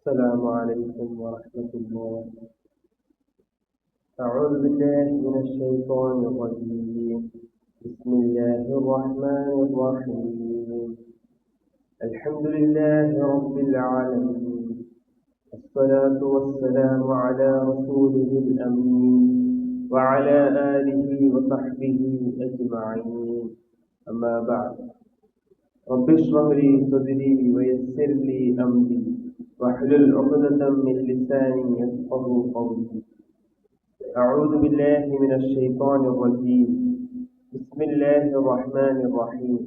السلام عليكم ورحمة الله. أعوذ بالله من الشيطان الرجيم. بسم الله الرحمن الرحيم. الحمد لله رب العالمين. الصلاة والسلام على رسوله الأمين وعلى آله وصحبه أجمعين. أما بعد. رب اشرح لي صدري ويسر لي أمري. واحلل عقدة من لساني يفقه قولي. أعوذ بالله من الشيطان الرجيم. بسم الله الرحمن الرحيم.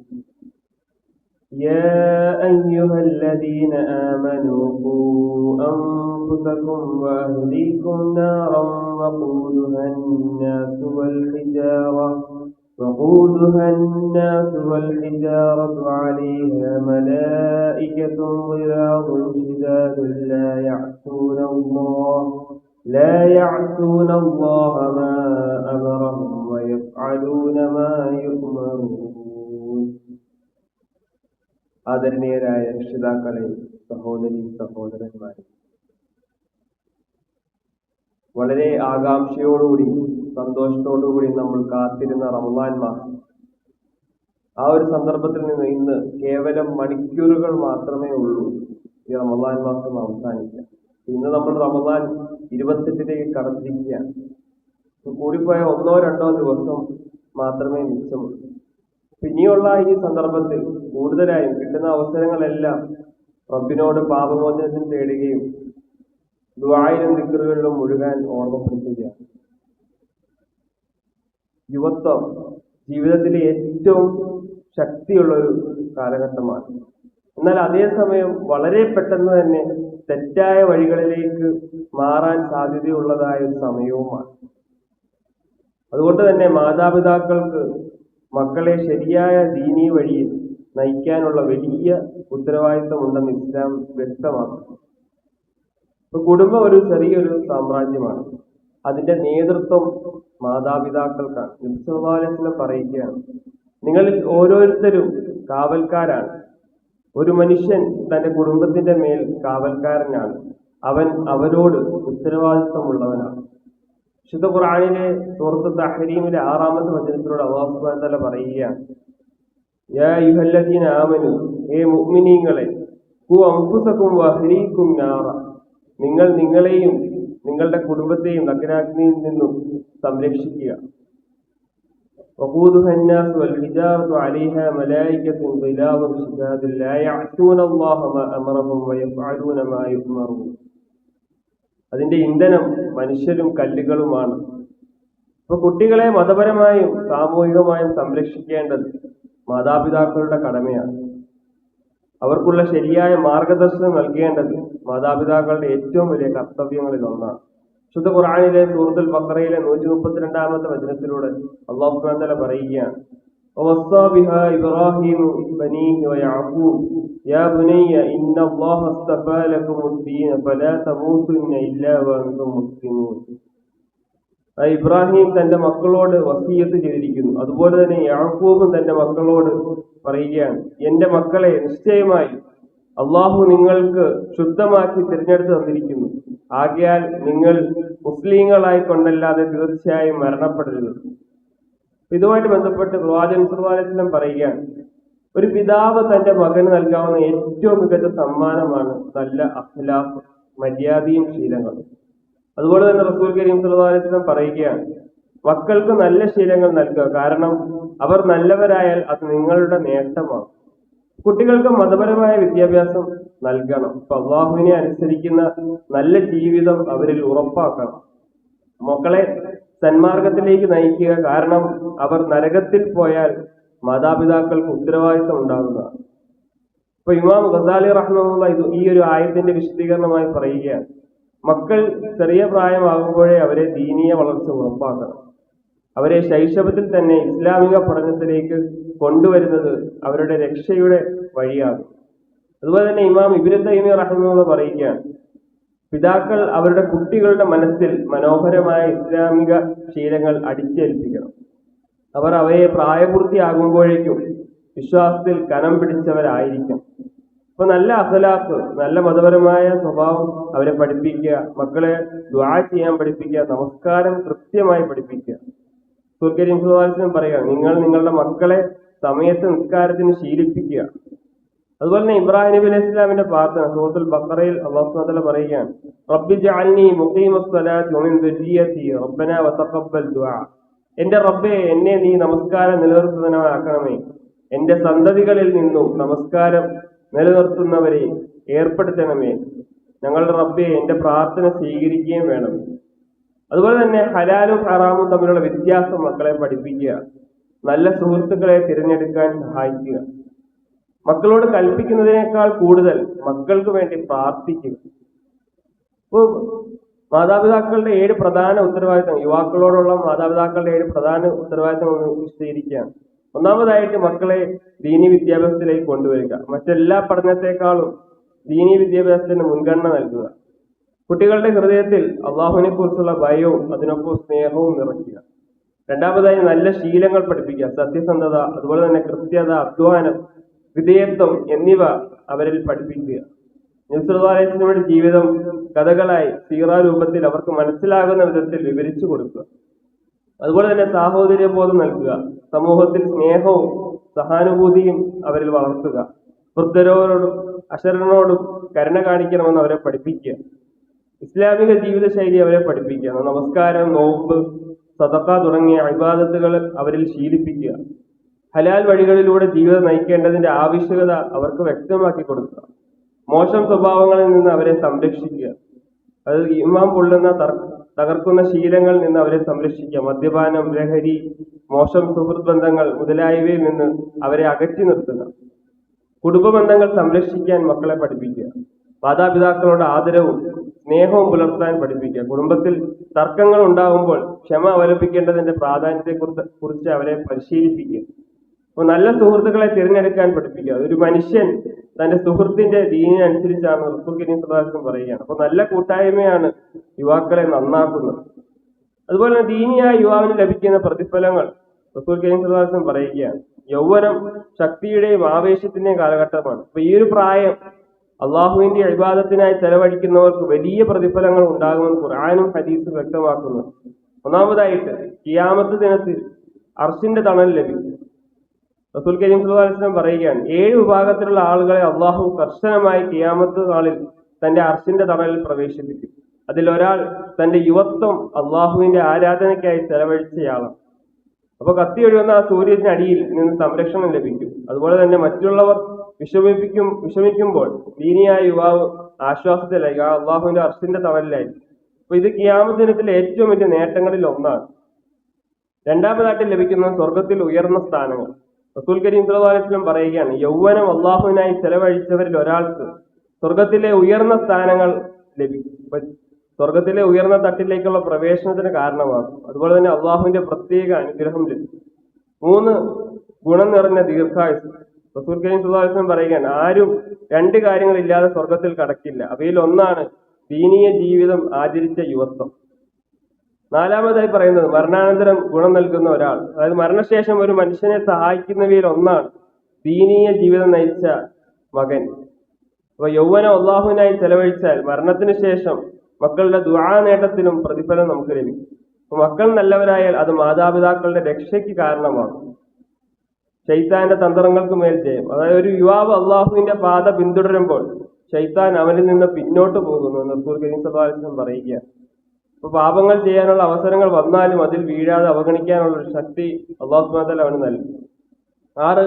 يا أيها الذين آمنوا قوا أنفسكم وأهليكم نارا وقودها الناس والحجارة. وقودها الناس والحجارة عليها ملائكة غلاظ شداد لا يعصون الله لا يعصون الله ما أمرهم ويفعلون ما يؤمرون ആദരണീയരായ രക്ഷിതാക്കളെ സഹോദരി സഹോദരന്മാരെ വളരെ ആകാംക്ഷയോടുകൂടി സന്തോഷത്തോടുകൂടി നമ്മൾ കാത്തിരുന്ന റമദാൻ മാസം. ആ ഒരു സന്ദർഭത്തിൽ നിന്ന് ഇന്ന് കേവലം മണിക്കൂറുകൾ മാത്രമേ ഉള്ളൂ ഈ റമദാൻ മാസം അവസാനിക്കാൻ ഇന്ന് നമ്മൾ റമദാൻ ഇരുപത്തെട്ടിലേക്ക് കടന്നിരിക്കുകയാണ് കൂടിപ്പോയ ഒന്നോ രണ്ടോ ദിവസം മാത്രമേ മിച്ചമുള്ളൂ. പിന്നെയുള്ള ഈ സന്ദർഭത്തിൽ കൂടുതലായും കിട്ടുന്ന അവസരങ്ങളെല്ലാം റബ്ബിനോട് പാപമോചനം തേടുകയും ദുആയിലും ദിക്കറുകളിലും മുഴുകാൻ ഓർമ്മപ്പെടുത്തുകയാണ്. യുവത്വം ജീവിതത്തിലെ ഏറ്റവും ശക്തിയുള്ള ഒരു കാലഘട്ടമാണ്. എന്നാൽ അതേസമയം വളരെ പെട്ടെന്ന് തന്നെ തെറ്റായ വഴികളിലേക്ക് മാറാൻ സാധ്യതയുള്ളതായ ഒരു സമയവുമാണ്. അതുകൊണ്ട് തന്നെ മാതാപിതാക്കൾക്ക് മക്കളെ ശരിയായ ദീനീ വഴിയിൽ നയിക്കാനുള്ള വലിയ ഉത്തരവാദിത്തമുണ്ടെന്ന് ഇസ്ലാം വ്യക്തമാക്കുന്നു. കുടുംബം ഒരു ചെറിയൊരു സാമ്രാജ്യമാണ്. അതിന്റെ നേതൃത്വം മാതാപിതാക്കൾക്കാണ്. നിസ്സവാലസിനെ പറയുകയാണ് നിങ്ങളിൽ ഓരോരുത്തരും കാവൽക്കാരാണ്. ഒരു മനുഷ്യൻ തന്റെ കുടുംബത്തിന്റെ മേൽ കാവൽക്കാരനാണ്. അവൻ അവരോട് ഉത്തരവാദിത്വമുള്ളവനാണ്. വിശുദ്ധ ഖുറാനിലെ സുഹൃത്ത് തഹരീമിലെ ആറാമത്തെ വചനത്തിലൂടെ അള്ളാഹു തല പറയുകയാണ്. ഏ മുഗ്മിനീങ്ങളെ കു അൻഫുസകും വഅഹ്ലീകും നാറ. നിങ്ങൾ നിങ്ങളെയും നിങ്ങളുടെ കുടുംബത്തെയും നഗ്നാഗ്നിയിൽ നിന്നും സംരക്ഷിക്കുക وقودها الناس والحجارة عليها ملائكة غلاظ شداد لا يعصون الله ما أمرهم ويفعلون ما يؤمرون അതിന്റെ ഇന്ധനം മനുഷ്യരും കല്ലുകളുമാണ് ഇപ്പൊ കുട്ടികളെ മതപരമായും സാമൂഹികമായും സംരക്ഷിക്കേണ്ടത് മാതാപിതാക്കളുടെ കടമയാണ് അവർക്കുള്ള ശരിയായ മാർഗദർശനം നൽകേണ്ടത് മാതാപിതാക്കളുടെ ഏറ്റവും വലിയ കർത്തവ്യങ്ങളിൽ ഒന്നാണ് ശുദ്ധ ഖുർആാനിലെ സൂറത്തുൽ ബക്കറയിലെ നൂറ്റി മുപ്പത്തിരണ്ടാമത്തെ വചനത്തിലൂടെ അള്ളാഹു സുബ്ഹാനഹു പറയുകയാണ് ووصى بها إبراهيم بنيه ويعقوب يا بني إن الله اصطفى لكم الدين فلا تموتن إلا وأنتم مسلمون ഇബ്രാഹിം തന്റെ മക്കളോട് വസീയത്ത് ചെയ്തിരിക്കുന്നു അതുപോലെ തന്നെ യാക്കൂബും തന്റെ മക്കളോട് പറയുകയാണ്. എന്റെ മക്കളെ നിശ്ചയമായി അള്ളാഹു നിങ്ങൾക്ക് ശുദ്ധമാക്കി തിരഞ്ഞെടുത്ത് തന്നിരിക്കുന്നു. ആകയാൽ നിങ്ങൾ മുസ്ലിങ്ങളായി കൊണ്ടല്ലാതെ തീർച്ചയായും മരണപ്പെടരുത്. ഇതുമായിട്ട് ബന്ധപ്പെട്ട് പ്രവാചകൻ സുർവാലസ്ലം പറയുകയാണ് ഒരു പിതാവ് തന്റെ മകന് നൽകാവുന്ന ഏറ്റവും മികച്ച സമ്മാനമാണ് നല്ല അഖ്ലാഫ് മര്യാദയും ശീലങ്ങളും. അതുപോലെ തന്നെ റസൂൽ കരീം സുൽവാലസ്ലം പറയുകയാണ് മക്കൾക്ക് നല്ല ശീലങ്ങൾ നൽകുക. കാരണം അവർ നല്ലവരായാൽ അത് നിങ്ങളുടെ നേട്ടമാണ്. കുട്ടികൾക്ക് മതപരമായ വിദ്യാഭ്യാസം നൽകണം. അള്ളാഹുവിനെ അനുസരിക്കുന്ന നല്ല ജീവിതം അവരിൽ ഉറപ്പാക്കണം. മക്കളെ സന്മാർഗത്തിലേക്ക് നയിക്കുക കാരണം അവർ നരകത്തിൽ പോയാൽ മാതാപിതാക്കൾക്ക് ഉത്തരവാദിത്തം ഉണ്ടാകുന്നതാണ് ഇപ്പൊ ഇമാം ഗസാലി റഹ്മുള്ള ഇത് ഈ ഒരു ആയത്തിന്റെ വിശദീകരണമായി പറയുകയാണ്. മക്കൾ ചെറിയ പ്രായമാകുമ്പോഴേ അവരെ ദീനീയ വളർച്ച ഉറപ്പാക്കണം. അവരെ ശൈശവത്തിൽ തന്നെ ഇസ്ലാമിക പഠനത്തിലേക്ക് കൊണ്ടുവരുന്നത് അവരുടെ രക്ഷയുടെ വഴിയാണ്. അതുപോലെ തന്നെ ഇമാം ഇബിന് തൈമി പറയുകയാണ് പിതാക്കൾ അവരുടെ കുട്ടികളുടെ മനസ്സിൽ മനോഹരമായ ഇസ്ലാമിക ശീലങ്ങൾ അടിച്ചേൽപ്പിക്കണം. അവർ അവയെ പ്രായപൂർത്തിയാകുമ്പോഴേക്കും വിശ്വാസത്തിൽ കനം പിടിച്ചവരായിരിക്കും. അപ്പൊ നല്ല അഖലാഖ് നല്ല മതപരമായ സ്വഭാവം അവരെ പഠിപ്പിക്കുക മക്കളെ ദ്വാ ചെയ്യാൻ പഠിപ്പിക്കുക നമസ്കാരം കൃത്യമായി പഠിപ്പിക്കുക. സുഹാസിനും പറയുക. നിങ്ങൾ നിങ്ങളുടെ മക്കളെ സമയത്ത് നിസ്കാരത്തിന് ശീലിപ്പിക്കുക. അതുപോലെ തന്നെ ഇബ്രാഹിം നബി അലൈഹി ഇസ്ലാമിന്റെ പ്രാർത്ഥന സൂറത്തുൽ ബക്കറയിൽ അള്ളാഹു തആല പറയുകയാണ്. റബ്ബി ദുരിയത്തി റബ്ബന വതഖബ്ബൽ ദുആ. എന്റെ റബ്ബെ എന്നെ നീ നമസ്കാരം നിലനിർത്തുന്നവനാക്കണമേ. എന്റെ സന്തതികളിൽ നിന്നും നമസ്കാരം നിലനിർത്തുന്നവരെ ഏർപ്പെടുത്തണമേ. ഞങ്ങളുടെ റബ്ബെ എന്റെ പ്രാർത്ഥന സ്വീകരിക്കുകയും വേണം. അതുപോലെ തന്നെ ഹലാലും ഹറാമും തമ്മിലുള്ള വ്യത്യാസം മക്കളെ പഠിപ്പിക്കുക. നല്ല സുഹൃത്തുക്കളെ തിരഞ്ഞെടുക്കാൻ സഹായിക്കുക. മക്കളോട് കൽപ്പിക്കുന്നതിനേക്കാൾ കൂടുതൽ മക്കൾക്ക് വേണ്ടി പ്രാർത്ഥിക്കുക. ഇപ്പോൾ മാതാപിതാക്കളുടെ ഏഴ് പ്രധാന ഉത്തരവാദിത്തം യുവാക്കളോടുള്ള മാതാപിതാക്കളുടെ ഏഴ് പ്രധാന ഉത്തരവാദിത്തം ഒന്ന് വിശദീകരിക്കുകയാണ് ഒന്നാമതായിട്ട് മക്കളെ ദീനി വിദ്യാഭ്യാസത്തിലേക്ക് കൊണ്ടുവരിക. മറ്റെല്ലാ പഠനത്തെക്കാളും ദീനി വിദ്യാഭ്യാസത്തിന് മുൻഗണന നൽകുക. കുട്ടികളുടെ ഹൃദയത്തിൽ അള്ളാഹുവിനെ കുറിച്ചുള്ള ഭയവും അതിനൊപ്പം സ്നേഹവും നിറയ്ക്കുക. രണ്ടാമതായി നല്ല ശീലങ്ങൾ പഠിപ്പിക്കുക. സത്യസന്ധത അതുപോലെ തന്നെ കൃത്യത അധ്വാനം വിധേയത്വം എന്നിവ അവരിൽ പഠിപ്പിക്കുക. ന്യൂസുലയുടെ ജീവിതം കഥകളായി സീറ രൂപത്തിൽ അവർക്ക് മനസ്സിലാകുന്ന വിധത്തിൽ വിവരിച്ചു കൊടുക്കുക. അതുപോലെ തന്നെ സാഹോദര്യബോധം നൽകുക. സമൂഹത്തിൽ സ്നേഹവും സഹാനുഭൂതിയും അവരിൽ വളർത്തുക. വൃദ്ധരോടും അശരണോടും കരുണ കാണിക്കണമെന്ന് അവരെ പഠിപ്പിക്കുക. ഇസ്ലാമിക ജീവിതശൈലി അവരെ പഠിപ്പിക്കുക. നമസ്കാരം നോമ്പ് സതക്ക തുടങ്ങിയ അഭിവാദത്തുകൾ അവരിൽ ശീലിപ്പിക്കുക. ഹലാൽ വഴികളിലൂടെ ജീവിതം നയിക്കേണ്ടതിന്റെ ആവശ്യകത അവർക്ക് വ്യക്തമാക്കി കൊടുക്കുക. മോശം സ്വഭാവങ്ങളിൽ നിന്ന് അവരെ സംരക്ഷിക്കുക. അത് ഇമാം പൊള്ളുന്ന തകർക്കുന്ന ശീലങ്ങളിൽ നിന്ന് അവരെ സംരക്ഷിക്കുക. മദ്യപാനം ലഹരി മോശം സുഹൃത്ത് ബന്ധങ്ങൾ മുതലായവയിൽ നിന്ന് അവരെ അകറ്റി നിർത്തുക. കുടുംബ ബന്ധങ്ങൾ സംരക്ഷിക്കാൻ മക്കളെ പഠിപ്പിക്കുക. മാതാപിതാക്കളോട് ആദരവും സ്നേഹവും പുലർത്താൻ പഠിപ്പിക്കുക. കുടുംബത്തിൽ തർക്കങ്ങൾ ഉണ്ടാകുമ്പോൾ ക്ഷമ അവലംബിക്കേണ്ടതിന്റെ പ്രാധാന്യത്തെക്കുറിച്ച് കുറിച്ച് അവരെ പരിശീലിപ്പിക്കുക. അപ്പോൾ നല്ല സുഹൃത്തുക്കളെ തിരഞ്ഞെടുക്കാൻ പഠിപ്പിക്കുക. ഒരു മനുഷ്യൻ തന്റെ സുഹൃത്തിന്റെ ദീനിനനുസരിച്ചാണ് കരീം സദാസം പറയുകയാണ്. അപ്പോൾ നല്ല കൂട്ടായ്മയാണ് യുവാക്കളെ നന്നാക്കുന്നത്. അതുപോലെ തന്നെ ദീനിയായ യുവാവിന് ലഭിക്കുന്ന പ്രതിഫലങ്ങൾ റസൂൽ കരീം പറയുകയാണ്. യൗവനം ശക്തിയുടെയും ആവേശത്തിന്റെയും കാലഘട്ടമാണ്. അപ്പൊ ഈ ഒരു പ്രായം അള്ളാഹുവിന്റെ അഭിവാദത്തിനായി ചെലവഴിക്കുന്നവർക്ക് വലിയ പ്രതിഫലങ്ങൾ ഉണ്ടാകുമെന്ന് ഖുർആാനും ഹദീസും വ്യക്തമാക്കുന്നു. ഒന്നാമതായിട്ട് കിയാമത്ത് ദിനത്തിൽ അർഷിന്റെ തണൽ ലഭിക്കും. റസൂൽ കരീം സുല്ലാസ്ലം പറയുകയാണ് ഏഴ് വിഭാഗത്തിലുള്ള ആളുകളെ അള്ളാഹു കർശനമായി കിയാമത്ത് നാളിൽ തന്റെ അർഷിന്റെ തണലിൽ പ്രവേശിപ്പിക്കും. അതിൽ ഒരാൾ തന്റെ യുവത്വം അള്ളാഹുവിന്റെ ആരാധനയ്ക്കായി ചെലവഴിച്ചയാളാണ്. അപ്പൊ കത്തി ഒഴിയുന്ന ആ സൂര്യത്തിന് അടിയിൽ നിന്ന് സംരക്ഷണം ലഭിക്കും. അതുപോലെ തന്നെ മറ്റുള്ളവർ വിഷമിപ്പിക്കും വിഷമിക്കുമ്പോൾ ദീനിയായ യുവാവ് ആശ്വാസത്തിലായി. ആ അള്ളാഹുവിന്റെ അർഷിന്റെ തണലിലായി. അപ്പൊ ഇത് കിയാമത്ത് ദിനത്തിലെ ഏറ്റവും വലിയ നേട്ടങ്ങളിൽ ഒന്നാണ്. രണ്ടാമതായിട്ട് ലഭിക്കുന്ന സ്വർഗത്തിൽ ഉയർന്ന സ്ഥാനങ്ങൾ. റസൂൽ കരീം സലഹുലം പറയുകയാണ് യൗവനം അള്ളാഹുവിനായി ചെലവഴിച്ചവരിൽ ഒരാൾക്ക് സ്വർഗത്തിലെ ഉയർന്ന സ്ഥാനങ്ങൾ ലഭിക്കും. സ്വർഗത്തിലെ ഉയർന്ന തട്ടിലേക്കുള്ള പ്രവേശനത്തിന് കാരണമാകും. അതുപോലെ തന്നെ അള്ളാഹുവിന്റെ പ്രത്യേക അനുഗ്രഹം ലഭിക്കും. മൂന്ന് ഗുണം നിറഞ്ഞ ദീർഘായുസ്. റസൂൽ കരീം പറയുകയാണ് ആരും രണ്ട് കാര്യങ്ങളില്ലാതെ സ്വർഗത്തിൽ കടക്കില്ല. അവയിൽ ഒന്നാണ് ദീനീയ ജീവിതം ആചരിച്ച യുവത്വം. നാലാമതായി പറയുന്നത് മരണാനന്തരം ഗുണം നൽകുന്ന ഒരാൾ. അതായത് മരണശേഷം ഒരു മനുഷ്യനെ സഹായിക്കുന്നവയിൽ ഒന്നാണ് ദീനീയ ജീവിതം നയിച്ച മകൻ. അപ്പൊ യൗവനം അള്ളാഹുവിനായി ചെലവഴിച്ചാൽ മരണത്തിന് ശേഷം മക്കളുടെ ദുആ നേട്ടത്തിനും പ്രതിഫലം നമുക്ക് ലഭിക്കും. മക്കൾ നല്ലവരായാൽ അത് മാതാപിതാക്കളുടെ രക്ഷയ്ക്ക് കാരണമാകും. ഷെയ്ത്താന്റെ തന്ത്രങ്ങൾക്ക് മേൽ ജയം. അതായത് ഒരു യുവാവ് അള്ളാഹുവിന്റെ പാത പിന്തുടരുമ്പോൾ ഷെയ്ത്താൻ അവനിൽ നിന്ന് പിന്നോട്ട് പോകുന്നു റസൂൽ കരീം സല്ലാസ്ലം പറയുക അപ്പൊ പാപങ്ങൾ ചെയ്യാനുള്ള അവസരങ്ങൾ വന്നാലും അതിൽ വീഴാതെ അവഗണിക്കാനുള്ള ഒരു ശക്തി അള്ളാഹു സുബ്ഹാനഹു അവന് നൽകി. ആറ്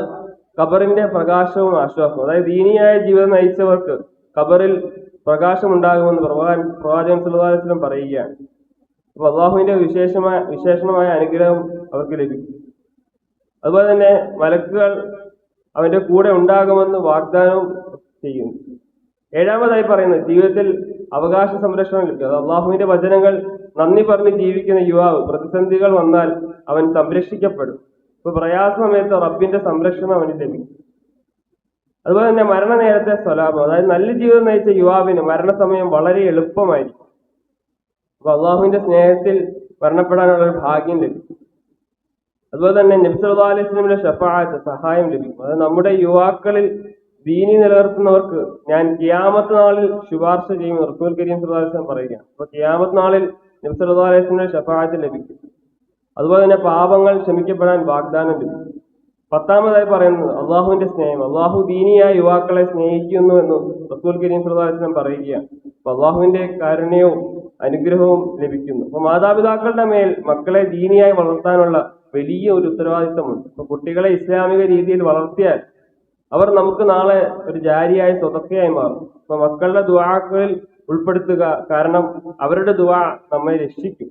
ഖബറിന്റെ പ്രകാശവും ആശ്വാസവും. അതായത് ദീനിയായ ജീവിതം നയിച്ചവർക്ക് ഖബറിൽ പ്രകാശം ഉണ്ടാകുമെന്ന് പ്രവാൻ പ്രവാചകൻ സുലതാലത്തിലും പറയുകയാണ്. അപ്പൊ അള്ളാഹുവിന്റെ വിശേഷമായ വിശേഷണമായ അനുഗ്രഹം അവർക്ക് ലഭിക്കും. അതുപോലെ തന്നെ മലക്കുകൾ അവന്റെ കൂടെ ഉണ്ടാകുമെന്ന് വാഗ്ദാനവും ചെയ്യുന്നു. ഏഴാമതായി പറയുന്നത് ജീവിതത്തിൽ അവകാശ സംരക്ഷണം ലഭിക്കും അത് അള്ളാഹുവിന്റെ വചനങ്ങൾ നന്ദി പറഞ്ഞ് ജീവിക്കുന്ന യുവാവ് പ്രതിസന്ധികൾ വന്നാൽ അവൻ സംരക്ഷിക്കപ്പെടും. ഇപ്പൊ പ്രയാസ സമയത്ത് റബ്ബിന്റെ സംരക്ഷണം അവന് ലഭിക്കും. അതുപോലെ തന്നെ മരണ നേരത്തെ സ്വലാഭം അതായത് നല്ല ജീവിതം നയിച്ച യുവാവിന് മരണസമയം വളരെ എളുപ്പമായിരിക്കും. അപ്പൊ അള്ളാഹുവിന്റെ സ്നേഹത്തിൽ മരണപ്പെടാനുള്ള ഒരു ഭാഗ്യം ലഭിക്കും. അതുപോലെ തന്നെ അലൈഹി സ്വലമിന്റെ ഷഫായത്ത് സഹായം ലഭിക്കും. അത് നമ്മുടെ യുവാക്കളിൽ ദീനി നിലനിർത്തുന്നവർക്ക് ഞാൻ കിയാമത്ത് നാളിൽ ശുപാർശ ചെയ്യും റസൂൽ കരീം സുല്ലാസ്ലം പറയുകയാണ് അപ്പൊ കിയാമത്ത് നാളിൽ നബ്സല്ലാസ്ലിന്റെ ഷഫായത്ത് ലഭിക്കും. അതുപോലെ തന്നെ പാപങ്ങൾ ക്ഷമിക്കപ്പെടാൻ വാഗ്ദാനം ലഭിക്കും. പത്താമതായി പറയുന്നത് അള്ളാഹുവിന്റെ സ്നേഹം. അള്ളാഹു ദീനിയായ യുവാക്കളെ സ്നേഹിക്കുന്നു എന്ന് റസൂൽ കരീം സുല്ലാസ്ലം പറയുകയാണ്. അപ്പൊ അള്ളാഹുവിന്റെ കാരുണ്യവും അനുഗ്രഹവും ലഭിക്കുന്നു. അപ്പൊ മാതാപിതാക്കളുടെ മേൽ മക്കളെ ദീനിയായി വളർത്താനുള്ള വലിയ ഒരു ഉത്തരവാദിത്തമുണ്ട്. അപ്പൊ കുട്ടികളെ ഇസ്ലാമിക രീതിയിൽ വളർത്തിയാൽ അവർ നമുക്ക് നാളെ ഒരു ജാരിയായ സ്വതക്കയായി മാറും. അപ്പൊ മക്കളുടെ ദുവാക്കളിൽ ഉൾപ്പെടുത്തുക കാരണം അവരുടെ ദുവാ നമ്മെ രക്ഷിക്കും.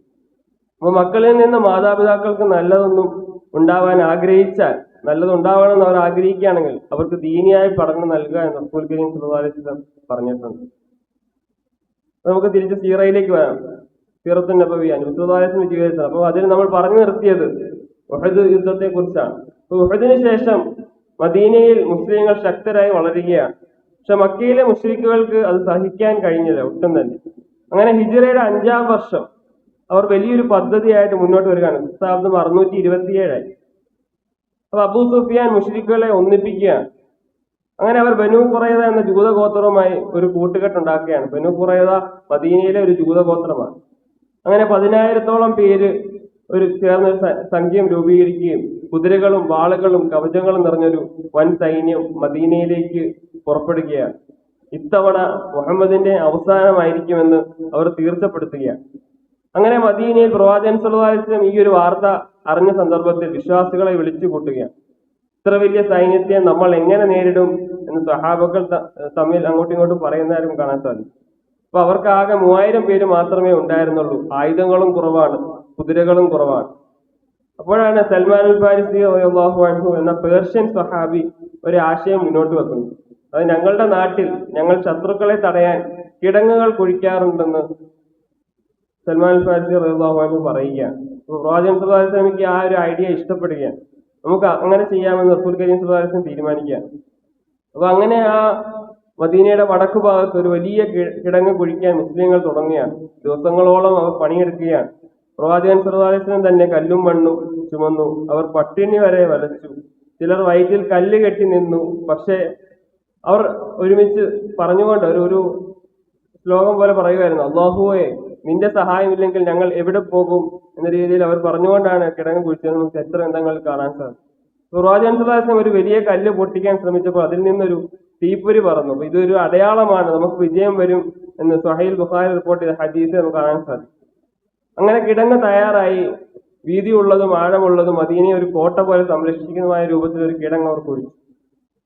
അപ്പൊ മക്കളിൽ നിന്ന് മാതാപിതാക്കൾക്ക് നല്ലതൊന്നും ഉണ്ടാവാൻ ആഗ്രഹിച്ചാൽ നല്ലതുണ്ടാവണമെന്ന് അവർ ആഗ്രഹിക്കുകയാണെങ്കിൽ അവർക്ക് ദീനിയായി പഠനം നൽകുക എന്ന് റസൂൽ കരീം സല്ലല്ലാഹു പറഞ്ഞിട്ടുണ്ട്. നമുക്ക് തിരിച്ച് സീറയിലേക്ക് വരാം. സീറത്തുൻ നബവിയാണ് മുസ്ലിം ജീവിതത്തിൽ അപ്പൊ അതിൽ നമ്മൾ പറഞ്ഞു നിർത്തിയത് ഉഹദ് യുദ്ധത്തെ കുറിച്ചാണ് ഉഹദിന് ശേഷം മദീനയിൽ മുസ്ലിങ്ങൾ ശക്തരായി വളരുകയാണ്. പക്ഷെ മക്കയിലെ മുസ്ലിക്കുകൾക്ക് അത് സഹിക്കാൻ കഴിഞ്ഞില്ല ഒട്ടും തന്നെ. അങ്ങനെ ഹിജിറയുടെ അഞ്ചാം വർഷം അവർ വലിയൊരു പദ്ധതിയായിട്ട് മുന്നോട്ട് വരികയാണ്. ക്രിസ്താബ്ദം അറുന്നൂറ്റി ഇരുപത്തിയേഴായി അപ്പൊ അബൂ സുഫിയാൻ മുഷ്രിഖുകളെ ഒന്നിപ്പിക്കുകയാണ്. അങ്ങനെ അവർ ബനു കുറേത എന്ന ജൂതഗോത്രവുമായി ഒരു കൂട്ടുകെട്ടുണ്ടാക്കുകയാണ് ബനു കുറേത മദീനയിലെ ഒരു ജൂതഗോത്രമാണ്. അങ്ങനെ പതിനായിരത്തോളം പേര് ഒരു ചേർന്ന സംഖ്യം രൂപീകരിക്കുകയും കുതിരകളും വാളുകളും കവചങ്ങളും നിറഞ്ഞൊരു വൻ സൈന്യം മദീനയിലേക്ക് പുറപ്പെടുകയാണ്. ഇത്തവണ മുഹമ്മദിന്റെ അവസാനമായിരിക്കുമെന്ന് അവർ തീർച്ചപ്പെടുത്തുകയാണ്. അങ്ങനെ മദീനയിൽ പ്രവാചകൻ അലൈഹി ഈ ഒരു വാർത്ത അറിഞ്ഞ സന്ദർഭത്തിൽ വിശ്വാസികളെ വിളിച്ചു കൂട്ടുകയാണ് ഇത്ര വലിയ സൈന്യത്തെ നമ്മൾ എങ്ങനെ നേരിടും എന്ന് സഹാബകൾ തമ്മിൽ അങ്ങോട്ടും ഇങ്ങോട്ടും പറയുന്നതാരും കാണാൻ സാധിക്കും. അപ്പൊ അവർക്ക് ആകെ മൂവായിരം പേര് മാത്രമേ ഉണ്ടായിരുന്നുള്ളൂ. ആയുധങ്ങളും കുറവാണ്. കുതിരകളും കുറവാണ്. അപ്പോഴാണ് സൽമാൻ അൽ ഫാരിസി അള്ളാഹു അൻഹു എന്ന പേർഷ്യൻ സഹാബി ഒരു ആശയം മുന്നോട്ട് വെക്കുന്നത്. അത് ഞങ്ങളുടെ നാട്ടിൽ ഞങ്ങൾ ശത്രുക്കളെ തടയാൻ കിടങ്ങുകൾ കുഴിക്കാറുണ്ടെന്ന് സൽമാൻ അൽ ഫാരിസി അള്ളാഹു അൻഹു പറയുകയാണ്. അപ്പോൾ പ്രവാചകൻ വസല്ലമയ്ക്ക് ആ ഒരു ഐഡിയ ഇഷ്ടപ്പെടുകയാണ്. നമുക്ക് അങ്ങനെ ചെയ്യാമെന്ന് റസൂൽ കരീം സുബാസ്ലം തീരുമാനിക്കുക അപ്പൊ അങ്ങനെ ആ മദീനയുടെ വടക്കു ഭാഗത്ത് ഒരു വലിയ കിടങ്ങ് കുഴിക്കാൻ മുസ്ലിങ്ങൾ തുടങ്ങുകയാണ്. ദിവസങ്ങളോളം അവർ പണിയെടുക്കുകയാണ്. പ്രവാചകൻ സല്ലല്ലാഹു തന്നെ കല്ലും മണ്ണും ചുമന്നു. അവർ പട്ടിണി വരെ വലച്ചു. ചിലർ വയറ്റിൽ കല്ല് കെട്ടി നിന്നു. പക്ഷേ അവർ ഒരുമിച്ച് പറഞ്ഞുകൊണ്ട് ഒരു ഒരു ശ്ലോകം പോലെ പറയുമായിരുന്നു അള്ളാഹുവെ നിന്റെ സഹായമില്ലെങ്കിൽ ഞങ്ങൾ എവിടെ പോകും? എന്ന രീതിയിൽ അവർ പറഞ്ഞുകൊണ്ടാണ് കിടങ്ങ് കുഴിച്ചത്. നമുക്ക് എത്ര എന്തങ്ങൾ കാണാൻ സാധിക്കും. പ്രവാചകൻ സദാസം ഒരു വലിയ കല്ല് പൊട്ടിക്കാൻ ശ്രമിച്ചപ്പോൾ അതിൽ നിന്നൊരു തീപ്പൊരി പറന്നു. ഇതൊരു അടയാളമാണ്. നമുക്ക് വിജയം വരും എന്ന് സുഹൈൽ ബുഖാരി റിപ്പോർട്ട് ചെയ്ത ഹദീസ് നമുക്ക് കാണാൻ സാധിക്കും. അങ്ങനെ കിടങ്ങ് തയ്യാറായി. വീതിയുള്ളതും ആഴമുള്ളതും മദീനയെ ഒരു കോട്ട പോലെ സംരക്ഷിക്കുന്നതുമായ രൂപത്തിൽ ഒരു കിടങ്ങ് അവർ കുഴിച്ചു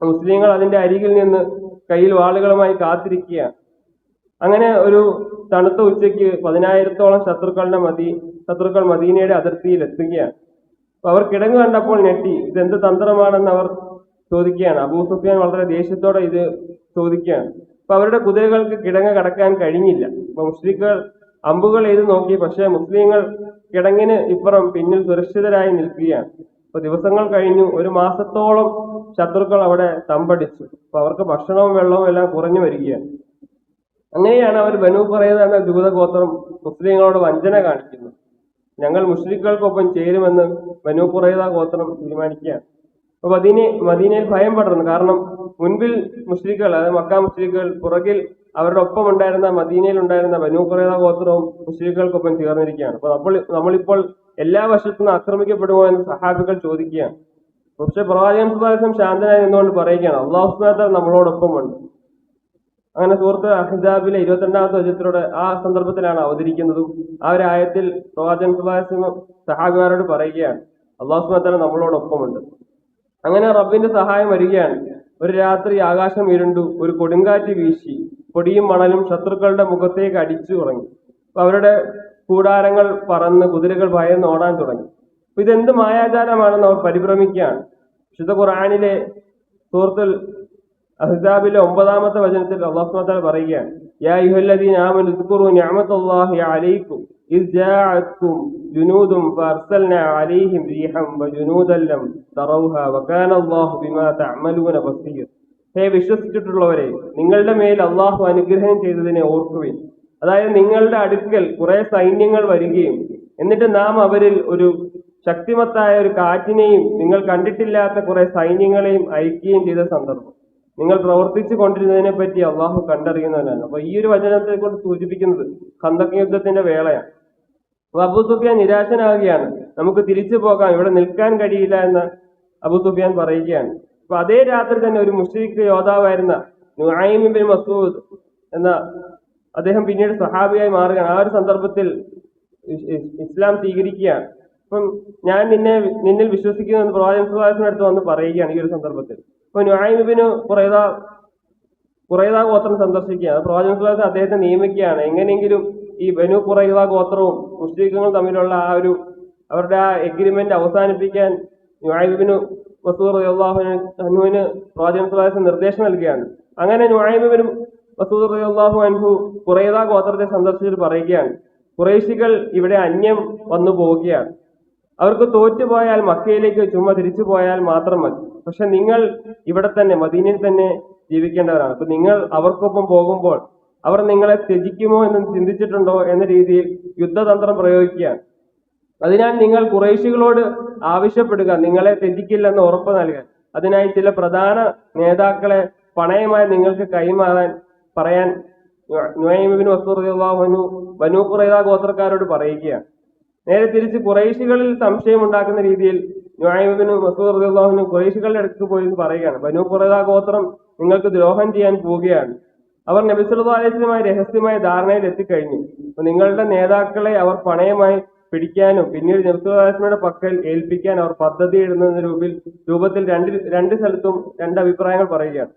മുസ്ലിങ്ങൾ അതിന്റെ അരികിൽ നിന്ന് കയ്യിൽ വാളുകളുമായി കാത്തിരിക്കുകയാണ് അങ്ങനെ ഒരു തണുത്ത ഉച്ചയ്ക്ക് പതിനായിരത്തോളം ശത്രുക്കളുടെ മതി ശത്രുക്കൾ മദീനയുടെ അതിർത്തിയിൽ എത്തുകയാണ്. അപ്പൊ അവർ കിടങ്ങ് കണ്ടപ്പോൾ ഞെട്ടി. ഇതെന്ത് തന്ത്രമാണെന്ന് അവർ ചോദിക്കുകയാണ്. അബൂ സുഫിയാൻ വളരെ ദേഷ്യത്തോടെ ഇത് ചോദിക്കുകയാണ്. അപ്പൊ അവരുടെ കുതിരകൾക്ക് കിടങ്ങ് കടക്കാൻ കഴിഞ്ഞില്ല. അപ്പൊ മുസ്ലിങ്ങൾ അമ്പുകൾ എഴുതി നോക്കി പക്ഷേ മുസ്ലിങ്ങൾ കിടങ്ങിന് ഇപ്പുറം പിന്നിൽ സുരക്ഷിതരായി നിൽക്കുകയാണ്. അപ്പൊ ദിവസങ്ങൾ കഴിഞ്ഞു ഒരു മാസത്തോളം ശത്രുക്കൾ അവിടെ തമ്പടിച്ചു. അപ്പൊ അവർക്ക് ഭക്ഷണവും വെള്ളവും എല്ലാം കുറഞ്ഞു വരികയാണ്. അങ്ങനെയാണ് അവർ ബനു പറയുന്ന എന്ന ദൂതഗോത്രം മുസ്ലിങ്ങളോട് വഞ്ചന കാണിക്കുന്നത്. ഞങ്ങൾ മുസ്ലിങ്ങൾക്കൊപ്പം ചേരുമെന്ന് ബനു കുറേത ഗോത്രം തീരുമാനിക്കുകയാണ്. മദീന മദീനയിൽ ഭയം പടർന്നു. കാരണം മുൻപിൽ മുസ്ലിഖുകൾ അതായത് മക്ക മുസ്ലിഖുകൾ പുറകിൽ അവരുടെ ഒപ്പം ഉണ്ടായിരുന്ന മദീനയിൽ ഉണ്ടായിരുന്ന ബനു ഗോത്രവും മുസ്ലിഖുകൾക്കൊപ്പം ചേർന്നിരിക്കുകയാണ് അപ്പൊ നമ്മൾ നമ്മളിപ്പോൾ എല്ലാ വശത്തുനിന്ന് ആക്രമിക്കപ്പെടുമോ എന്ന് സഹാബികൾ ചോദിക്കുകയാണ്. പക്ഷെ പ്രവാചകൻ സുബാസം ശാന്തനായി നിന്നുകൊണ്ട് പറയുകയാണ് അള്ളാഹു നമ്മളോടൊപ്പം ഉണ്ട് അങ്ങനെ സുഹൃത്ത് അഹിജാബിലെ ഇരുപത്തിരണ്ടാമത്തെ വചനത്തിലൂടെ ആ സന്ദർഭത്തിലാണ് അവതരിക്കുന്നതും ആ ഒരു ആയത്തിൽ പ്രവാചകൻ സുബാസം സഹാബിമാരോട് പറയുകയാണ് അള്ളാഹു സുബാന നമ്മളോടൊപ്പമുണ്ട്. അങ്ങനെ റബ്ബിന്റെ സഹായം വരികയാണ്. ഒരു രാത്രി ആകാശം ഇരുണ്ടു ഒരു കൊടുങ്കാറ്റ് വീശി പൊടിയും മണലും ശത്രുക്കളുടെ മുഖത്തേക്ക് അടിച്ചു തുടങ്ങി അപ്പൊ അവരുടെ കൂടാരങ്ങൾ പറന്ന് കുതിരകൾ ഭയന്ന് ഓടാൻ തുടങ്ങി. അപ്പൊ ഇതെന്ത് മായാചാരമാണെന്ന് അവർ പരിഭ്രമിക്കുകയാണ്. വിശുദ്ധ ഖുറാനിലെ സൂറത്തുൽ അഹിതാബിലെ ഒമ്പതാമത്തെ വചനത്തിൽ അള്ളാഹ് പറയുകയാണ്. യാ അയ്യുഹല്ലദീന ആമനു ദ്കുറു നിഅമത്തല്ലാഹി ഹേ വിശ്വസിച്ചിട്ടുള്ളവരെ നിങ്ങളുടെ മേൽ അള്ളാഹു അനുഗ്രഹം ചെയ്തതിനെ ഓർക്കുവിൻ. അതായത് നിങ്ങളുടെ അടുക്കൽ കുറെ സൈന്യങ്ങൾ വരികയും എന്നിട്ട് നാം അവരിൽ ഒരു ശക്തിമത്തായ ഒരു കാറ്റിനെയും നിങ്ങൾ കണ്ടിട്ടില്ലാത്ത കുറെ സൈന്യങ്ങളെയും അയക്കുകയും ചെയ്ത സന്ദർഭം. നിങ്ങൾ പ്രവർത്തിച്ചു കൊണ്ടിരുന്നതിനെ പറ്റി അള്ളാഹു കണ്ടറിയുന്നവനാണ്. അപ്പൊ ഈ ഒരു വചനത്തെ കൊണ്ട് സൂചിപ്പിക്കുന്നത് ഖന്തക് യുദ്ധത്തിന്റെ വേളയാണ്. അപ്പൊ അബൂ സുഫിയാൻ നിരാശനാവുകയാണ് നമുക്ക് തിരിച്ചു പോകാം. ഇവിടെ നിൽക്കാൻ കഴിയില്ല എന്ന് അബൂ സുഫിയാൻ പറയുകയാണ്. അപ്പൊ അതേ രാത്രി തന്നെ ഒരു മുസ്ലിഖ് യോദ്ധാവായിരുന്ന നുഐം ബിൻ മസൂദ് എന്ന അദ്ദേഹം പിന്നീട് സഹാബിയായി മാറുകയാണ്. ആ ഒരു സന്ദർഭത്തിൽ ഇസ്- ഇസ്- ഇസ്ലാം സ്വീകരിക്കുകയാണ്. അപ്പം ഞാൻ നിന്നെ നിന്നിൽ വിശ്വസിക്കുന്നു എന്ന് പ്രവാചകൻ സുഹാസിന്റെ അടുത്ത് വന്ന് പറയുകയാണ് ഈ ഒരു സന്ദർഭത്തിൽ. അപ്പൊ നുഐമിബിന് കുറേതാ കുറേതാ ഗോത്രം സന്ദർശിക്കുകയാണ്. പ്രവാചക പ്രവാചകൻ സുഹാസ് അദ്ദേഹത്തെ നിയമിക്കുകയാണ്. എങ്ങനെയെങ്കിലും ഈ ബനു കുറയുക ഗോത്രവും മുസ്ലിഖങ്ങൾ തമ്മിലുള്ള ആ ഒരു അവരുടെ ആ എഗ്രിമെന്റ് അവസാനിപ്പിക്കാൻ നുഐബിന് മസൂർ അനുവിന് പ്രവാചകൻ സുഹാസ് നിർദ്ദേശം നൽകുകയാണ്. അങ്ങനെ നുഐബിന് മസൂർ അള്ളാഹു അൻഹു കുറയുക ഗോത്രത്തെ സന്ദർശിച്ചിട്ട് പറയുകയാണ് കുറേശികൾ ഇവിടെ അന്യം വന്നു പോവുകയാണ്. അവർക്ക് തോറ്റുപോയാൽ മക്കയിലേക്ക് ചുമ തിരിച്ചു പോയാൽ മാത്രം മതി. പക്ഷെ നിങ്ങൾ ഇവിടെ തന്നെ മദീനയിൽ തന്നെ ജീവിക്കേണ്ടവരാണ്. അപ്പൊ നിങ്ങൾ അവർക്കൊപ്പം പോകുമ്പോൾ അവർ നിങ്ങളെ ത്യജിക്കുമോ എന്ന് ചിന്തിച്ചിട്ടുണ്ടോ എന്ന രീതിയിൽ യുദ്ധതന്ത്രം പ്രയോഗിക്കുകയാണ്. അതിനാൽ നിങ്ങൾ കുറേശികളോട് ആവശ്യപ്പെടുക നിങ്ങളെ ത്യജിക്കില്ലെന്ന് ഉറപ്പ് നൽകാൻ. അതിനായി ചില പ്രധാന നേതാക്കളെ പണയമായി നിങ്ങൾക്ക് കൈമാറാൻ പറയാൻ നുഹൈമിബിൻ വസ്തുറിയാഹുനു ബനു കുറൈദ ഗോത്രക്കാരോട് പറയുകയാണ്. നേരെ തിരിച്ച് കുറേശികളിൽ സംശയം ഉണ്ടാക്കുന്ന രീതിയിൽ നുവൈമിബിന് മസൂർ റളിയല്ലാഹുവിന് കുറേശികളുടെ അടുത്ത് പോയി പറയുകയാണ്. ബനു കുറൈദ ഗോത്രം നിങ്ങൾക്ക് ദ്രോഹം ചെയ്യാൻ പോവുകയാണ്. അവർ നബി സല്ലല്ലാഹു അലൈഹി വസല്ലമയുമായി രഹസ്യമായ ധാരണയിൽ എത്തിക്കഴിഞ്ഞു. നിങ്ങളുടെ നേതാക്കളെ അവർ പണയമായി പിടിക്കാനും പിന്നീട് നബി സല്ലല്ലാഹു അലൈഹി പക്കൽ ഏൽപ്പിക്കാൻ അവർ പദ്ധതി ഇടുന്ന രൂപത്തിൽ രൂപത്തിൽ രണ്ട് രണ്ട് സ്ഥലത്തും രണ്ട് അഭിപ്രായങ്ങൾ പറയുകയാണ്.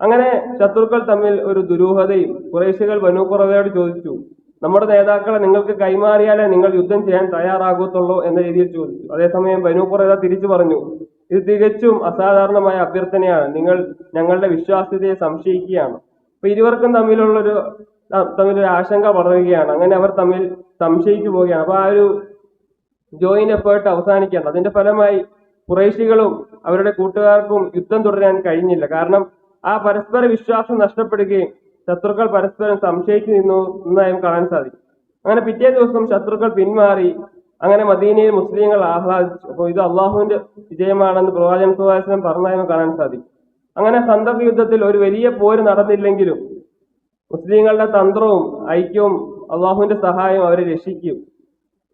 അങ്ങനെ ശത്രുക്കൾ തമ്മിൽ ഒരു ദുരൂഹതയും കുറേശികൾ വനൂപുറതയോട് ചോദിച്ചു നമ്മുടെ നേതാക്കളെ നിങ്ങൾക്ക് കൈമാറിയാലേ നിങ്ങൾ യുദ്ധം ചെയ്യാൻ തയ്യാറാകത്തുള്ളൂ എന്ന രീതിയിൽ ചോദിച്ചു. അതേസമയം ബനു കുറേത തിരിച്ചു പറഞ്ഞു ഇത് തികച്ചും അസാധാരണമായ അഭ്യർത്ഥനയാണ്. നിങ്ങൾ ഞങ്ങളുടെ വിശ്വാസ്യതയെ സംശയിക്കുകയാണ്. അപ്പൊ ഇരുവർക്കും തമ്മിലുള്ളൊരു തമ്മിലൊരു ആശങ്ക പടരുകയാണ്. അങ്ങനെ അവർ തമ്മിൽ സംശയിച്ചു പോവുകയാണ്. അപ്പൊ ആ ഒരു ജോയിന്റ് എഫേർട്ട് അവസാനിക്കുകയാണ്. അതിന്റെ ഫലമായി കുറേശികളും അവരുടെ കൂട്ടുകാർക്കും യുദ്ധം തുടരാൻ കഴിഞ്ഞില്ല. കാരണം ആ പരസ്പര വിശ്വാസം നഷ്ടപ്പെടുകയും ശത്രുക്കൾ പരസ്പരം സംശയിച്ചു നിന്നു എന്നായും കാണാൻ സാധിക്കും. അങ്ങനെ പിറ്റേ ദിവസം ശത്രുക്കൾ പിന്മാറി. അങ്ങനെ മദീനയിൽ മുസ്ലിങ്ങൾ ആഹ്ലാദിച്ചു. അപ്പോൾ ഇത് അള്ളാഹുവിന്റെ വിജയമാണെന്ന് പ്രവാചകൻ സുഹാസനം പറഞ്ഞതായും കാണാൻ സാധിക്കും. അങ്ങനെ സന്ദർഭ യുദ്ധത്തിൽ ഒരു വലിയ പോര് നടന്നില്ലെങ്കിലും മുസ്ലിങ്ങളുടെ തന്ത്രവും ഐക്യവും അള്ളാഹുവിന്റെ സഹായം അവരെ രക്ഷിക്കും.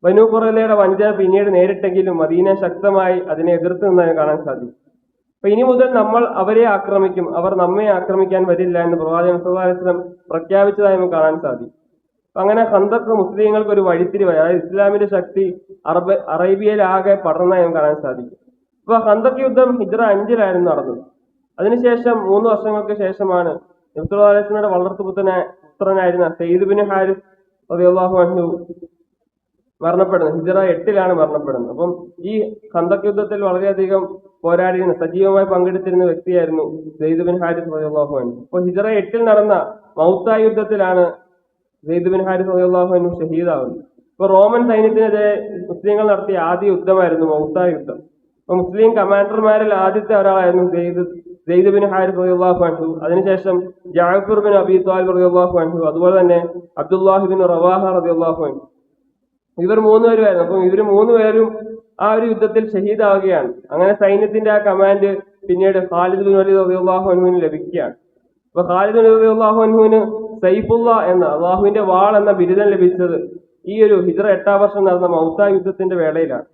ബനു കുറലയുടെ വഞ്ചന പിന്നീട് നേരിട്ടെങ്കിലും മദീന ശക്തമായി അതിനെ എതിർത്ത് നിന്നതിന് കാണാൻ സാധിക്കും. അപ്പൊ ഇനി മുതൽ നമ്മൾ അവരെ ആക്രമിക്കും അവർ നമ്മെ ആക്രമിക്കാൻ വരില്ല എന്ന് പ്രവാചകൻ സുഹാസ്ലം പ്രഖ്യാപിച്ചതായി നമുക്ക് കാണാൻ സാധിക്കും. അങ്ങനെ ഹന്തക്ക് മുസ്ലിങ്ങൾക്ക് ഒരു വഴിത്തിരിവായി അതായത് ഇസ്ലാമിന്റെ ശക്തി അറബ് അറേബ്യയിലാകെ പടർന്നതായി നമുക്ക് കാണാൻ സാധിക്കും. അപ്പൊ ഹന്തക്ക് യുദ്ധം ഹിജറ അഞ്ചിലായിരുന്നു നടന്നത്. അതിനുശേഷം മൂന്ന് വർഷങ്ങൾക്ക് ശേഷമാണ് നബിസ്ലിസ്ലമിയുടെ വളർത്തു പുത്തനെ പുത്രനായിരുന്ന സെയ്ദ് ബിൻ ഹാരിസ് റളിയല്ലാഹു അൻഹു മരണപ്പെടുന്നത്. ഹിജറ എട്ടിലാണ് മരണപ്പെടുന്നത്. അപ്പം ഈ ഖന്തക് യുദ്ധത്തിൽ വളരെയധികം പോരാടിയിരുന്ന സജീവമായി പങ്കെടുത്തിരുന്ന വ്യക്തിയായിരുന്നു സെയ്ദ് ബിൻ ഹാരിസ് റളിയല്ലാഹു അൻഹു. അപ്പോൾ ഹിജറ എട്ടിൽ നടന്ന മൗത്ത യുദ്ധത്തിലാണ് സെയ്ദ് ബിൻ ഹാരിസ് റളിയല്ലാഹു അൻഹു ഷഹീദാവുന്നത്. ഇപ്പൊ റോമൻ സൈന്യത്തിനെതിരെ മുസ്ലിങ്ങൾ നടത്തിയ ആദ്യ യുദ്ധമായിരുന്നു മൗത്ത യുദ്ധം. അപ്പൊ മുസ്ലിം കമാൻഡർമാരിൽ ആദ്യത്തെ ഒരാളായിരുന്നു സെയ്ദ് സെയ്ദ് ഹാരിസ് റളിയല്ലാഹു അൻഹു അതിനുശേഷം ജാഫർ ബിൻ അബി താലിബ് റളിയല്ലാഹു അൻഹു അതുപോലെ തന്നെ അബ്ദുല്ലാഹി ബിൻ റവാഹ റളിയല്ലാഹു അൻഹു. ഇവർ മൂന്നുപേരുമായിരുന്നു അപ്പം ഇവർ മൂന്നുപേരും ആ ഒരു യുദ്ധത്തിൽ ഷഹീദാവുകയാണ്. അങ്ങനെ സൈന്യത്തിന്റെ ആ കമാൻഡ് പിന്നീട് ഖാലിദ് ബിൻ വലീദ് റളിയല്ലാഹു അൻഹുവിന് ലഭിക്കുകയാണ്. അപ്പൊ ഖാലിദ് ബിൻ റളിയല്ലാഹു അൻഹുവിന് സൈഫുള്ള എന്ന അള്ളാഹുവിന്റെ വാൾ എന്ന ബിരുദം ലഭിച്ചത് ഈ ഒരു ഹിജ്റ എട്ടാം വർഷം നടന്ന മൗത്ത യുദ്ധത്തിന്റെ വേളയിലാണ്.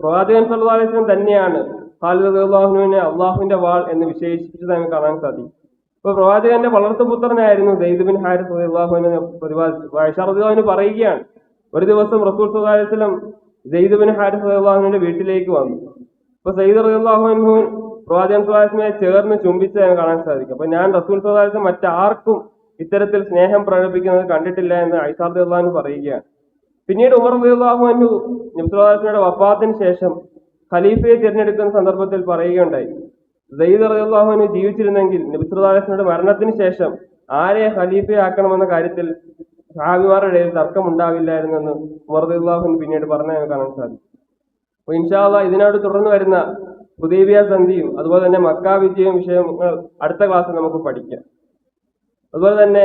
പ്രവാചകൻ സല്ലല്ലാഹു അലൈഹി വസല്ലം തന്നെയാണ്. ഖാലിദ് അള്ളാഹുവിന്റെ വാൾ എന്ന് വിശേഷിപ്പിച്ചത് നമുക്ക് കാണാൻ സാധിക്കും. ഇപ്പൊ പ്രവാചകന്റെ വളർത്തുപുത്രനായിരുന്നു ദൈദ് ബിൻ ഹാരിസ് അള്ളാഹുവിനെ പ്രതിപാദിച്ചു. റളിയല്ലാഹു പറയുകയാണ് ഒരു ദിവസം റസൂൽ വസല്ലം സെയ്ദ് ബിൻ ഹാരിസ് അള്ളാഹുവിന്റെ വീട്ടിലേക്ക് വന്നു. അപ്പൊ സയ്യിദ് അൻഹു പ്രവാചകൻ സുഹാസിനെ ചേർന്ന് ചുംബിച്ചതായി കാണാൻ സാധിക്കും. അപ്പൊ ഞാൻ റസൂൽ സുഹാസിനെ മറ്റാർക്കും ഇത്തരത്തിൽ സ്നേഹം പ്രകടിപ്പിക്കുന്നത് കണ്ടിട്ടില്ല എന്ന് ഐസാർ റളിയല്ലാഹു പറയുകയാണ്. പിന്നീട് ഉമർ റളിയല്ലാഹു അൻഹു നബ്സുല്ലാസ്മയുടെ വഫാത്തിന് ശേഷം ഖലീഫയെ തിരഞ്ഞെടുക്കുന്ന സന്ദർഭത്തിൽ പറയുകയുണ്ടായി. സയ്യിദ് അൻഹു ജീവിച്ചിരുന്നെങ്കിൽ നബ്സുല്ലാസ്മയുടെ മരണത്തിന് ശേഷം ആരെ ഖലീഫയാക്കണമെന്ന കാര്യത്തിൽ ഹാബിമാരുടെ ഇടയിൽ തർക്കമുണ്ടാവില്ലായിരുന്നെന്ന് ഉമർ റളിയല്ലാഹു പിന്നീട് പറഞ്ഞാൽ കാണാൻ സാധിക്കും അപ്പൊ ഇൻഷാല്ല ഇതിനോട് തുടർന്ന് വരുന്ന ഹുദീബിയ സന്ധിയും അതുപോലെ തന്നെ മക്ക വിജയം വിഷയങ്ങൾ അടുത്ത ക്ലാസ്സിൽ നമുക്ക് പഠിക്കാം. അതുപോലെ തന്നെ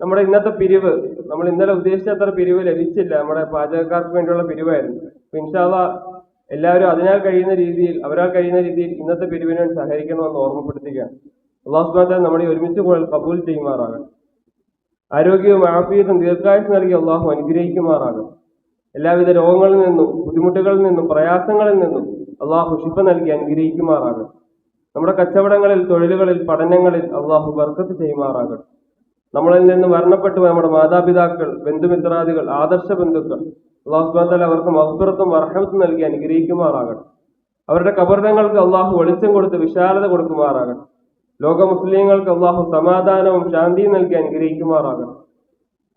നമ്മുടെ ഇന്നത്തെ പിരിവ് നമ്മൾ ഇന്നലെ ഉദ്ദേശിച്ച അത്ര പിരിവ് ലഭിച്ചില്ല. നമ്മുടെ പാചകക്കാർക്ക് വേണ്ടിയുള്ള പിരിവായിരുന്നു. ഇൻഷാല്ല എല്ലാവരും അതിനാൽ കഴിയുന്ന രീതിയിൽ അവരാൽ കഴിയുന്ന രീതിയിൽ ഇന്നത്തെ പിരിവിന് വേണ്ടി സഹകരിക്കണമെന്ന് ഓർമ്മപ്പെടുത്തുകയാണ്. അള്ളാഹു സുബാൻ നമ്മുടെ ഈ ഒരുമിച്ച് കൂടൽ കബൂൽ ചെയ്യുമാറാകട്ടെ. ആരോഗ്യവും ആഫിയത്തും ദീർഘായുസ് നൽകി അള്ളാഹു അനുഗ്രഹിക്കുമാറാകട്ടെ. എല്ലാവിധ രോഗങ്ങളിൽ നിന്നും ബുദ്ധിമുട്ടുകളിൽ നിന്നും പ്രയാസങ്ങളിൽ നിന്നും അള്ളാഹു ശിഫ നൽകി അനുഗ്രഹിക്കുമാറാകട്ടെ. നമ്മുടെ കച്ചവടങ്ങളിൽ തൊഴിലുകളിൽ പഠനങ്ങളിൽ അള്ളാഹു ബർക്കത്ത് ചെയ്യുമാറാകട്ടെ. നമ്മളിൽ നിന്ന് മരണപ്പെട്ടു പോയ നമ്മുടെ മാതാപിതാക്കൾ ബന്ധുമിത്രാദികൾ ആദർശ ബന്ധുക്കൾ അള്ളാഹു സുബാൻ അവർക്ക് മഹ്ബറത്തും അർഹമത്തും നൽകി അനുഗ്രഹിക്കുമാറാകട്ടെ അവരുടെ കബറിടങ്ങൾക്ക് അള്ളാഹു വെളിച്ചം കൊടുത്ത് വിശാലത കൊടുക്കുമാറാകട്ടെ ലോക മുസ്ലിങ്ങൾക്ക് അള്ളാഹു സമാധാനവും ശാന്തിയും നൽകി അനുഗ്രഹിക്കുമാറാകട്ടെ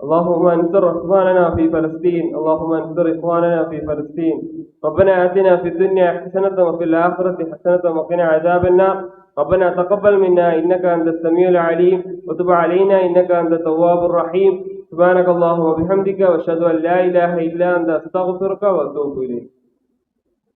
اللهم انصر اخواننا في فلسطين اللهم انصر اخواننا في فلسطين ربنا اتنا في الدنيا حسنه وفي الاخره حسنه وقنا عذاب النار ربنا تقبل منا إنك أنت السميع العليم وتب علينا إنك أنت التواب الرحيم. سبحانك اللهم وبحمدك وأشهد أن لا إله إلا أنت أستغفرك وأتوب إليك.